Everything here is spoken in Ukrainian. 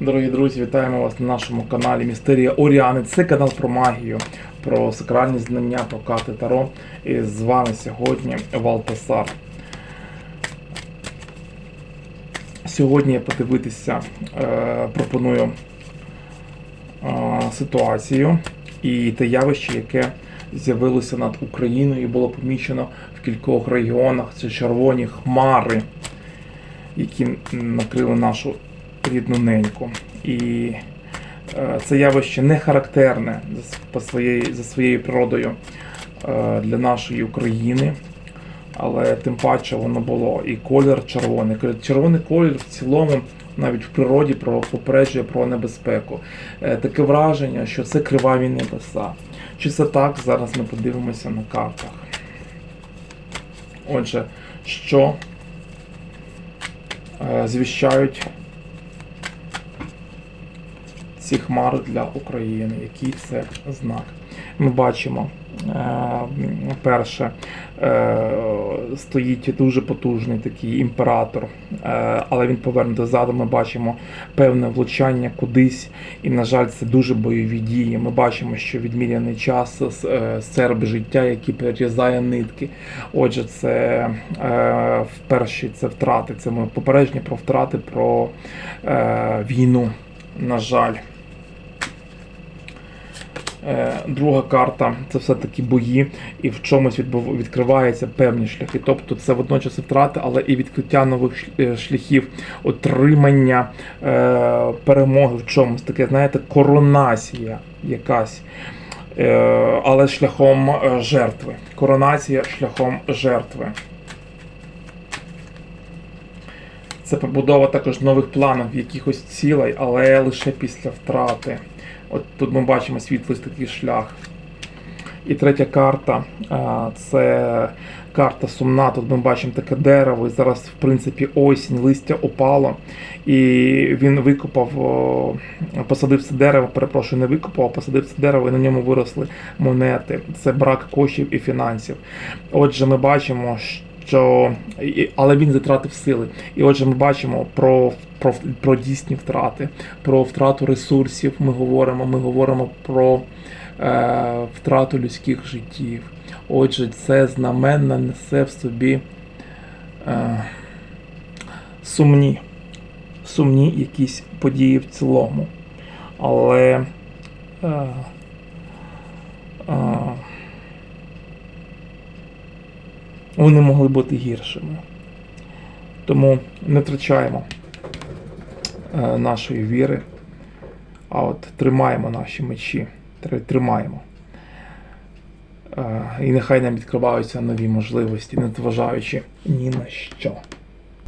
Дорогі друзі, вітаємо вас на нашому каналі Містерія Оріани. Це канал про магію, про сакральні знання, про карти Таро. І з вами сьогодні Валтасар. Сьогодні я подивитися е, пропоную е, ситуацію і те явище, яке з'явилося над Україною і було помічено в кількох регіонах. Це червоні хмари, які накрили нашу рідну неньку. І е, це явище не характерне за, с- по своєї, за своєю природою е, для нашої України. Але тим паче воно було і колір червоний. Червоний колір в цілому навіть в природі попереджує про небезпеку. Е, Таке враження, що це криваві небеса. Чи це так? Зараз ми подивимося на картах. Отже, що звіщають ці хмари для України. Який це знак? Ми бачимо, е, перше, е, стоїть дуже потужний такий імператор, е, але він повернутий ззаду. Ми бачимо певне влучання кудись, і, на жаль, це дуже бойові дії. Ми бачимо, що відміряний час серб життя, який перерізає нитки. Отже, це вперше це втрати. Це ми попередження про втрати, про війну. На жаль. Е, Друга карта це все-таки бої, і в чомусь відкриваються певні шляхи. Тобто це водночас і втрати, але і відкриття нових е, шляхів, отримання е, перемоги в чомусь. Таке, знаєте, коронація якась. Але шляхом жертви. Коронація шляхом жертви. Це побудова також нових планів, якихось цілей, але лише після втрати. От тут ми бачимо світлий такий шлях. І третя карта це карта сумна. Тут ми бачимо таке дерево. І зараз, в принципі, осінь, листя опало. І він викопав, посадив це дерево, перепрошую, не викопав, а посадив це дерево, і на ньому виросли монети. Це брак коштів і фінансів. Отже, ми бачимо, що але він затратив сили. І отже, ми бачимо про, про, про дійсні втрати, про втрату ресурсів. Ми говоримо, ми говоримо про е, втрату людських життів. Отже, це знаменно несе в собі е, сумні, сумні якісь події в цілому. Але е, е, вони могли бути гіршими. Тому не втрачаємо нашої віри, а от тримаємо наші мечі, тримаємо. Е, і нехай нам відкриваються нові можливості, не зважаючи ні на що.